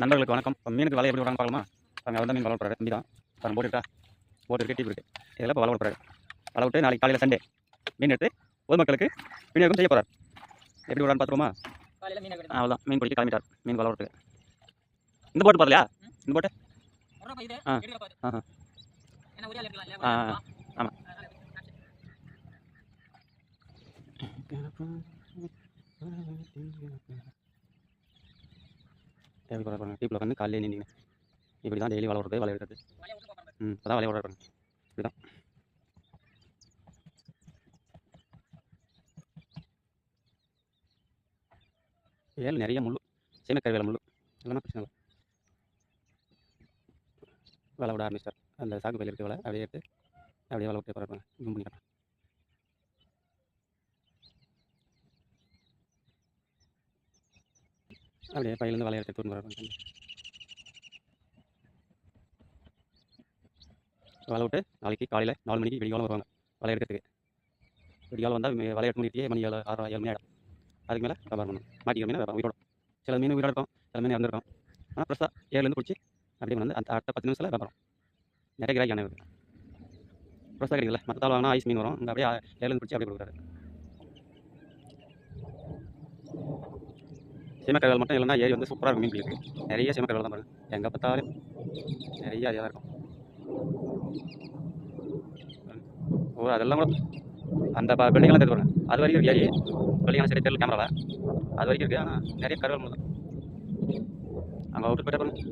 நண்பர்களுக்கு வணக்கம். இப்போ மீனுக்கு வலை எப்படி விடுறாங்க பார்க்கலாமா? அங்கே வந்து மீன் வலை விட்றாரு தம்பி தான் பாருங்க போட்டு இருக்கா? போட்டு இருக்கு டீப் இருக்குது இதில் இப்போ வலை விட்றாரு வலை விட்டு நாளைக்கு காலையில் சண்டே மீன் எடுத்து பொதுமக்களுக்கு விநியோகம் செய்ய போகிறார் எப்படி விடான்னு பார்த்துருமா அவ்வளோதான் மீன் பிடிக்க கிளம்பிட்டார். மீன் வலை விட்டுருக்கு இந்த போட்டு பார்க்கலையா இந்த போட்டு? ஒரு இது. ஆ. எடுக்கிற பாரு ஆஹா. எப்படி போகிற பாருங்க டீப்பில் வந்து காலையில் நின்று இப்படி தான் டெய்லி வளர்றது விடுறது வலை எடுக்கிறது ம் இப்போ தான் வலையை விடுறாரு பாருங்க இப்படி தான் வேல் நிறைய முள்ளு சீனக்கறி வேலை முள்ளு. இல்லைன்னா பிரச்சனை இல்லை. வலை விட ஆரம்பிச்சார் அந்த சாக்கு பையில் எடுத்து வலை அப்படியே எடுத்து அப்படியே வலை விட்டு போகிறாங்க ஜூம் பண்ணிக்கிறேன் அப்படியே பையிலேருந்து வலையை எடுத்து தூண்டு வராங்க வலை விட்டு நாளைக்கு காலையில் நாலு மணிக்கு வெடிகாலம் வருவாங்க வலை எடுக்கிறதுக்கு. வெடிகாலம் வந்தால் வலை எடுத்து முடிக்கிட்டே மணி ஏழு ஆறு ஏழு மணி ஆகிடும் அதுக்கு மேலே வியாபாரம் பண்ணணும். மாட்டிக்கிற மீன் வியாபாரம் உயிரோட சில மீன் உயிரோட இருக்கும் சில மீன் இறந்துருக்கும். ஆனால் ஃப்ரெஷ்ஷாக ஏழுலேருந்து பிடிச்சி அப்படியே வந்து அந்த அடுத்த பத்து நிமிஷத்தில் வியாபாரம். நிறைய கிராக்கி அணை இருக்குது ப்ரெஸ்ஸாக கிடைக்கல மற்ற தாள் வாங்கினா ஐஸ் மீன் வரும். இங்கே அப்படியே ஏழுலேருந்து பிடிச்சி அப்படியே கொடுக்குறாரு. சீமக்கரைகள் மட்டும் இல்லைன்னா ஏரி வந்து சூப்பராக இருக்கும் மீன் நிறைய சீமக்கரைகள் தான் பாருங்கள் எங்கே பார்த்தாலும் நிறைய அதே இருக்கும். ஓ அதெல்லாம் கூட அந்த பில்டிங்லாம் தெரிஞ்சு அது வரைக்கும் ஏரி பில்டிங்லாம் சரி தெரியல கேமராவில் அது வரைக்கும் இருக்குது ஆனால் நிறைய கருவல் தான். அங்கே விட்டு போயிட்டா பாருங்கள்